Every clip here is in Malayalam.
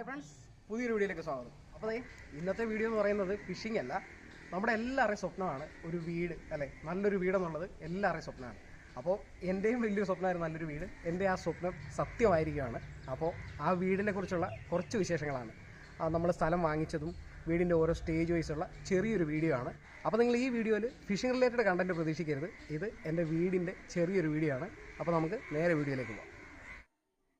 ഹായ് ഫ്രണ്ട്സ് പുതിയൊരു വീഡിയോയിലേക്ക് സ്വാഗതം. അപ്പോൾ ഇന്നത്തെ വീഡിയോ എന്ന് പറയുന്നത് ഫിഷിംഗ് അല്ല. നമ്മുടെ എല്ലാവരുടെയും സ്വപ്നമാണ് ഒരു വീട് അല്ലേ? നല്ലൊരു വീടെന്നുള്ളത് എല്ലാവരുടെയും സ്വപ്നമാണ്. അപ്പോൾ എന്റെയും വലിയൊരു സ്വപ്നമായിരുന്നു നല്ലൊരു വീട്. എന്റെ ആ സ്വപ്നം സത്യമായിരിക്കുകയാണ്. അപ്പോൾ ആ വീടിനെ കുറിച്ചുള്ള കുറച്ച് വിശേഷങ്ങളാണ്. നമ്മൾ സ്ഥലം വാങ്ങിച്ചതും വീടിന്റെ ഓരോ സ്റ്റേജ് വൈസുള്ള ചെറിയൊരു വീഡിയോ ആണ്. അപ്പോൾ നിങ്ങൾ ഈ വീഡിയോയിൽ ഫിഷിംഗ് റിലേറ്റഡ് കണ്ടന്റ് പ്രതീക്ഷിക്കരുത്. ഇത് എന്റെ വീടിന്റെ ചെറിയൊരു വീഡിയോ ആണ്. അപ്പോൾ നമുക്ക് നേരെ വീഡിയോയിലേക്ക് പോകാം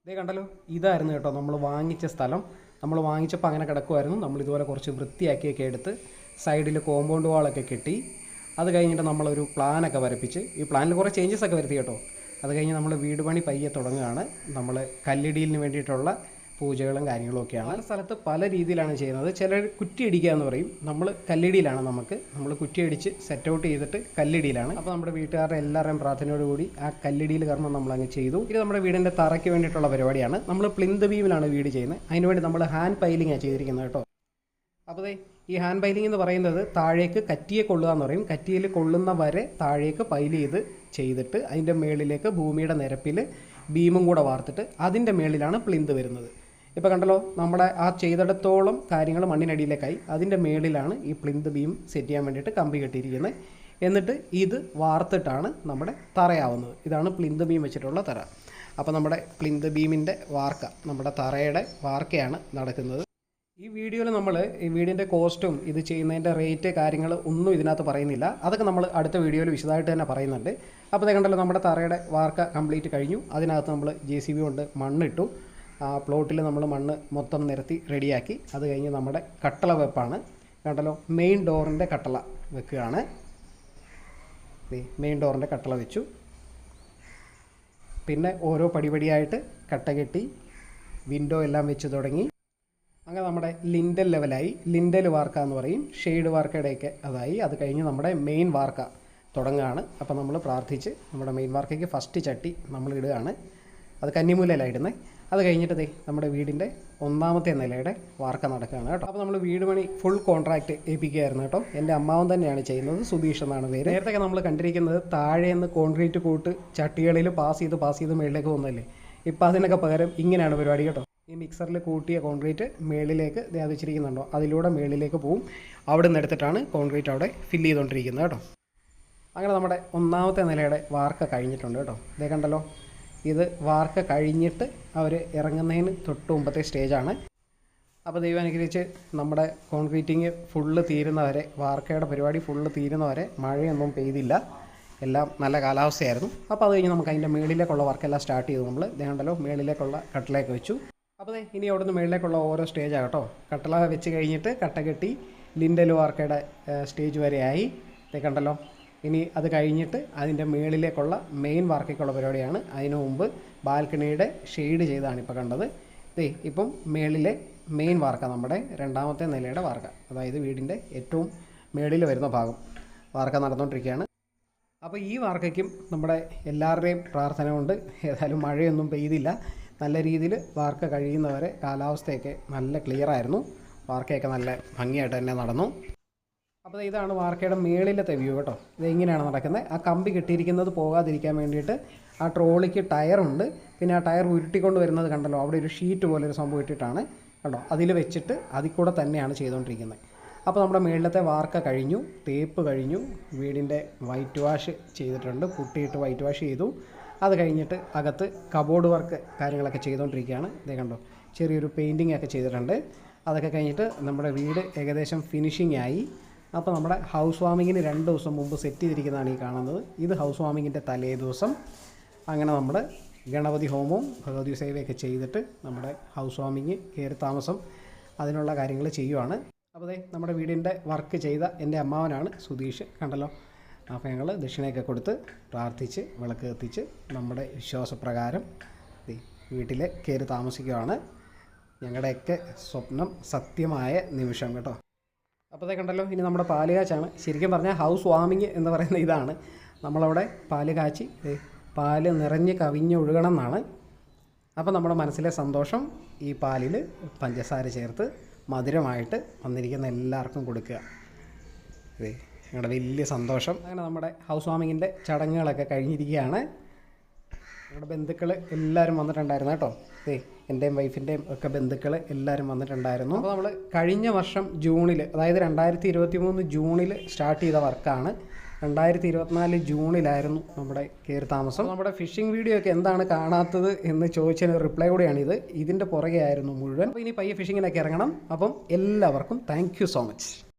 ഇതേ കണ്ടല്ലോ ഇതായിരുന്നു കേട്ടോ നമ്മൾ വാങ്ങിച്ച സ്ഥലം. നമ്മൾ വാങ്ങിച്ചപ്പോൾ അങ്ങനെ കിടക്കുമായിരുന്നു നമ്മൾ ഇതുപോലെ കുറച്ച് വൃത്തിയാക്കിയൊക്കെ എടുത്ത് സൈഡിൽ കോമ്പൗണ്ട് വാളൊക്കെ കെട്ടി അത് കഴിഞ്ഞിട്ട് നമ്മളൊരു പ്ലാനൊക്കെ വരപ്പിച്ച് ഈ പ്ലാനിൽ കുറേ ചേഞ്ചസ് ഒക്കെ വരുത്തി കേട്ടോ. അത് കഴിഞ്ഞ് നമ്മൾ വീട് പണി പയ്യെ തുടങ്ങുകയാണ്. നമ്മൾ കല്ലിടിയിലിന് വേണ്ടിയിട്ടുള്ള പൂജകളും കാര്യങ്ങളും ഒക്കെയാണ്. ആ സ്ഥലത്ത് പല രീതിയിലാണ് ചെയ്യുന്നത്. ചിലർ കുറ്റിയടിക്കുക എന്ന് പറയും. നമ്മൾ കല്ലിടിയിലാണ് നമുക്ക്. നമ്മൾ കുറ്റിയടിച്ച് സെറ്റ് ഔട്ട് ചെയ്തിട്ട് കല്ലിടിയിലാണ്. അപ്പോൾ നമ്മുടെ വീട്ടുകാരുടെ എല്ലാവരുടെയും പ്രാർത്ഥനയോടുകൂടി ആ കല്ലിടിയിൽ കർമ്മം നമ്മൾ അങ്ങ് ചെയ്തു. ഇത് നമ്മുടെ വീടിന്റെ തറയ്ക്ക് വേണ്ടിയിട്ടുള്ള പരിപാടിയാണ്. നമ്മൾ പ്ലിന്ത് ബീമിലാണ് വീട് ചെയ്യുന്നത്. അതിനുവേണ്ടി നമ്മൾ ഹാൻഡ് പൈലിങ്ങാണ് ചെയ്തിരിക്കുന്നത് കേട്ടോ. അപ്പോൾ ഈ ഹാൻഡ് പൈലിംഗ് എന്ന് പറയുന്നത് താഴേക്ക് കറ്റിയെ കൊള്ളുക എന്ന് പറയും. കറ്റിയിൽ കൊള്ളുന്ന വരെ താഴേക്ക് പൈൽ ചെയ്ത് ചെയ്തിട്ട് അതിന്റെ മേളിലേക്ക് ഭൂമിയുടെ നിരപ്പിൽ ബീമും കൂടെ വാർത്തിട്ട് അതിന്റെ മേളിലാണ് പ്ലിന്ത് വരുന്നത്. ഇപ്പോൾ കണ്ടല്ലോ നമ്മുടെ ആ ചെയ്തിടത്തോളം കാര്യങ്ങൾ മണ്ണിനടിയിലേക്കായി. അതിന്റെ മേളിലാണ് ഈ പ്ലിന്ത് ബീം സെറ്റ് ചെയ്യാൻ വേണ്ടിയിട്ട് കമ്പി കെട്ടിയിരിക്കുന്നത്. എന്നിട്ട് ഇത് വാർത്തിട്ടാണ് നമ്മുടെ തറയാവുന്നത്. ഇതാണ് പ്ലിന്ത് ബീം വെച്ചിട്ടുള്ള തറ. അപ്പോൾ നമ്മുടെ പ്ലിന്ത് ബീമിന്റെ വാർക്ക നമ്മുടെ തറയുടെ വാർക്കയാണ് നടക്കുന്നത്. ഈ വീഡിയോയിൽ നമ്മൾ ഈ വീടിന്റെ കോസ്റ്റും ഇത് ചെയ്യുന്നതിന്റെ റേറ്റ് കാര്യങ്ങൾ ഒന്നും ഇതിനകത്ത് പറയുന്നില്ല. അതൊക്കെ നമ്മൾ അടുത്ത വീഡിയോയിൽ വിശദമായിട്ട് തന്നെ പറയുന്നുണ്ട്. അപ്പോൾ കണ്ടല്ലോ നമ്മുടെ തറയുടെ വാർക്ക കംപ്ലീറ്റ് കഴിഞ്ഞു. അതിനകത്ത് നമ്മൾ ജെ സി ബി കൊണ്ട് മണ്ണിട്ടു. പ്ലോട്ടിൽ നമ്മൾ മണ്ണ് മൊത്തം നിരത്തി റെഡിയാക്കി. അത് കഴിഞ്ഞ് നമ്മുടെ കട്ടള വെപ്പാണ്. കണ്ടല്ലോ മെയിൻ ഡോറിന്റെ കട്ടള വെക്കുകയാണ്. മെയിൻ ഡോറിന്റെ കട്ടള വെച്ചു. പിന്നെ ഓരോ പടിപടിയായിട്ട് കട്ട കെട്ടി വിൻഡോ എല്ലാം വെച്ച് തുടങ്ങി. അങ്ങനെ നമ്മുടെ ലിൻഡൽ ലെവലായി ലിൻഡൽ വാർക്ക എന്ന് പറയും. ഷെയ്ഡ് വാർക്കയുടെയൊക്കെ അതായി. അത് കഴിഞ്ഞ് നമ്മുടെ മെയിൻ വാർക്ക തുടങ്ങുകയാണ്. അപ്പോൾ നമ്മൾ പ്രാർത്ഥിച്ച് നമ്മുടെ മെയിൻ വാർക്കയ്ക്ക് ഫസ്റ്റ് ചട്ടി നമ്മൾ ഇടുകയാണ്. അത് കന്നിമൂലയിലാണ് ഇടുന്നത്. അത് കഴിഞ്ഞിട്ട് നമ്മുടെ വീടിന്റെ ഒന്നാമത്തെ നിലയുടെ വാർക്ക നടക്കുകയാണ് കേട്ടോ. അപ്പോൾ നമ്മൾ വീട് പണി ഫുൾ കോൺട്രാക്റ്റ് ഏൽപ്പിക്കുകയായിരുന്നു കേട്ടോ. എന്റെ അമ്മാവൻ തന്നെയാണ് ചെയ്യുന്നത് സുധീഷ് എന്നാണ് പേര്. നേരത്തെ നമ്മൾ കണ്ടിരിക്കുന്നത് താഴേന്ന് കോൺക്രീറ്റ് കൂട്ട് ചട്ടികളിൽ പാസ് ചെയ്ത് പാസ് ചെയ്ത് മേളിലേക്ക് പോകുന്നതല്ലേ? ഇപ്പം അതിനൊക്കെ പകരം ഇങ്ങനെയാണ് പരിപാടി കേട്ടോ. ഈ മിക്സറിൽ കൂട്ടിയ കോൺക്രീറ്റ് മേളിലേക്ക് വ്യാപിച്ചിരിക്കുന്നുണ്ടോ അതിലൂടെ മേളിലേക്ക് പോവും. അവിടെ നിന്ന് എടുത്തിട്ടാണ് കോൺക്രീറ്റ് അവിടെ ഫില്ല് ചെയ്തുകൊണ്ടിരിക്കുന്നത് കേട്ടോ. അങ്ങനെ നമ്മുടെ ഒന്നാമത്തെ നിലയുടെ വാർക്ക കഴിഞ്ഞിട്ടുണ്ട് കേട്ടോ. ഇതേ കണ്ടല്ലോ ഇത് വാർക്ക കഴിഞ്ഞിട്ട് അവർ ഇറങ്ങുന്നതിന് തൊട്ട് മുമ്പത്തെ സ്റ്റേജാണ്. അപ്പോൾ ദൈവം അനുഗ്രഹിച്ച് നമ്മുടെ കോൺക്രീറ്റിങ് ഫുള്ള് തീരുന്നവരെ വാർക്കയുടെ പരിപാടി ഫുള്ള് തീരുന്നവരെ മഴയൊന്നും പെയ്തില്ല. എല്ലാം നല്ല കാലാവസ്ഥയായിരുന്നു. അപ്പോൾ അത് കഴിഞ്ഞ് നമുക്ക് അതിന്റെ മേളിലേക്കുള്ള വർക്കെല്ലാം സ്റ്റാർട്ട് ചെയ്തു. നമ്മൾ ദേണ്ടല്ലോ മേളിലേക്കുള്ള കട്ടിലേക്ക് വെച്ചു. അപ്പോൾ ഇനി അവിടുന്ന് മേളിലേക്കുള്ള ഓരോ സ്റ്റേജാണ് കേട്ടോ. കട്ടള വെച്ച് കഴിഞ്ഞിട്ട് കട്ട കെട്ടി ലിൻഡൽ വാർക്കയുടെ സ്റ്റേജ് വരെയായി. കണ്ടല്ലോ ഇനി അത് കഴിഞ്ഞിട്ട് അതിന്റെ മുകളിലേക്കുള്ള മെയിൻ വാർക്കയ്ക്കുള്ള പരിപാടിയാണ്. അതിനു മുമ്പ് ബാൽക്കണിയുടെ ഷെയ്ഡ് ചെയ്താണ് ഇപ്പോൾ കണ്ടത്. ദേ ഇപ്പം മേളിലെ മെയിൻ വാർക്ക നമ്മുടെ രണ്ടാമത്തെ നിലയുടെ വാർക്ക. അതായത് വീടിന്റെ ഏറ്റവും മേളിൽ വരുന്ന ഭാഗം വാർക്ക നടന്നുകൊണ്ടിരിക്കുകയാണ്. അപ്പോൾ ഈ വാർക്കയ്ക്കും നമ്മുടെ എല്ലാവരുടെയും പ്രാർത്ഥന കൊണ്ട് ഏതായാലും മഴയൊന്നും പെയ്തില്ല. നല്ല രീതിയിൽ വാർക്ക കഴിയുന്നവരെ കാലാവസ്ഥയൊക്കെ നല്ല ക്ലിയർ ആയിരുന്നു. വാർക്കയൊക്കെ നല്ല ഭംഗിയായിട്ട് തന്നെ നടന്നു. അപ്പോൾ ഇതാണ് വാർക്കയുടെ മേളിലത്തെ വ്യൂ കേട്ടോ. ഇത് നടക്കുന്നത്. ആ കമ്പി കെട്ടിയിരിക്കുന്നത് പോകാതിരിക്കാൻ വേണ്ടിയിട്ട് ആ ട്രോളിക്ക് ടയറുണ്ട്. പിന്നെ ആ ടയർ ഉരുട്ടിക്കൊണ്ട് വരുന്നത് കണ്ടല്ലോ അവിടെ ഒരു ഷീറ്റ് പോലെ ഒരു സംഭവം ഇട്ടിട്ടാണ് കണ്ടോ? അതിൽ വെച്ചിട്ട് അതിൽ കൂടെ തന്നെയാണ് ചെയ്തുകൊണ്ടിരിക്കുന്നത് അപ്പോൾ നമ്മുടെ മേളിലത്തെ വാർക്ക കഴിഞ്ഞു തേപ്പ് കഴിഞ്ഞു. വീടിന്റെ വൈറ്റ് വാഷ് ചെയ്തിട്ടുണ്ട്. പുട്ടിയിട്ട് വൈറ്റ് വാഷ് ചെയ്തു. അത് കഴിഞ്ഞിട്ട് അകത്ത് കബോർഡ് വർക്ക് കാര്യങ്ങളൊക്കെ ചെയ്തുകൊണ്ടിരിക്കുകയാണ് ഇതേ കണ്ടോ ചെറിയൊരു പെയിന്റിംഗ് ഒക്കെ ചെയ്തിട്ടുണ്ട്. അതൊക്കെ കഴിഞ്ഞിട്ട് നമ്മുടെ വീട് ഏകദേശം ഫിനിഷിംഗ് ആയി. അപ്പോൾ നമ്മുടെ ഹൗസ് വാമിങ്ങിന് രണ്ട് ദിവസം മുമ്പ് സെറ്റ് ചെയ്തിരിക്കുന്നതാണ് ഈ കാണുന്നത്. ഇത് ഹൗസ് വാമിങ്ങിന്റെ തലേ ദിവസം അങ്ങനെ നമ്മൾ ഗണപതി ഹോമവും ഭഗവതി സേവയൊക്കെ ചെയ്തിട്ട് നമ്മുടെ ഹൗസ് വാമിങ് കയറി താമസം അതിനുള്ള കാര്യങ്ങൾ ചെയ്യുവാണ്. അപ്പോൾ നമ്മുടെ വീടിന്റെ വർക്ക് ചെയ്ത എന്റെ അമ്മാവനാണ് സുധീഷ് കണ്ടല്ലോ. അപ്പോൾ ഞങ്ങൾ ദക്ഷിണയൊക്കെ കൊടുത്ത് പ്രാർത്ഥിച്ച് വിളക്ക് കത്തിച്ച് നമ്മുടെ വിശ്വാസപ്രകാരം വീട്ടിൽ കയറി താമസിക്കുകയാണ് ഞങ്ങളുടെയൊക്കെ സ്വപ്നം സത്യമായ നിമിഷം കേട്ടോ. അപ്പോൾ അതേ കണ്ടല്ലോ ഇനി നമ്മുടെ പാൽ കാച്ചാണ് ശരിക്കും പറഞ്ഞാൽ ഹൗസ് വാമിങ് എന്ന് പറയുന്ന ഇതാണ്. നമ്മളവിടെ പാൽ കാച്ചി പാൽ നിറഞ്ഞ് കവിഞ്ഞൊഴുകണം എന്നാണ്. അപ്പോൾ നമ്മുടെ മനസ്സിലെ സന്തോഷം ഈ പാലിൽ പഞ്ചസാര ചേർത്ത് മധുരമായിട്ട് വന്നിരിക്കുന്ന എല്ലാവർക്കും കൊടുക്കുക. ഇതേ ഞങ്ങളുടെ വലിയ സന്തോഷം. അങ്ങനെ നമ്മുടെ ഹൗസ് വാമിങ്ങിന്റെ ചടങ്ങുകളൊക്കെ കഴിഞ്ഞിരിക്കുകയാണ്. ഞങ്ങളുടെ ബന്ധുക്കൾ എല്ലാവരും വന്നിട്ടുണ്ടായിരുന്നു കേട്ടോ. എന്റെയും വൈഫിന്റെയും ഒക്കെ ബന്ധുക്കൾ എല്ലാവരും വന്നിട്ടുണ്ടായിരുന്നു. അപ്പോൾ നമ്മൾ കഴിഞ്ഞ വർഷം ജൂണിൽ അതായത് രണ്ടായിരത്തി ഇരുപത്തി മൂന്ന് ജൂണിൽ സ്റ്റാർട്ട് ചെയ്ത വർക്കാണ്. രണ്ടായിരത്തി ഇരുപത്തിനാല് ജൂണിലായിരുന്നു നമ്മുടെ കയറി താമസം. നമ്മുടെ ഫിഷിംഗ് വീഡിയോ ഒക്കെ എന്താണ് കാണാത്തത് എന്ന് ചോദിച്ചതിന് റിപ്ലൈ കൂടെയാണിത്. ഇതിന്റെ പുറകെ ആയിരുന്നു മുഴുവൻ. അപ്പോൾ ഇനി പയ്യെ ഫിഷിങ്ങിനൊക്കെ ഇറങ്ങണം. അപ്പം എല്ലാവർക്കും താങ്ക് സോ മച്ച്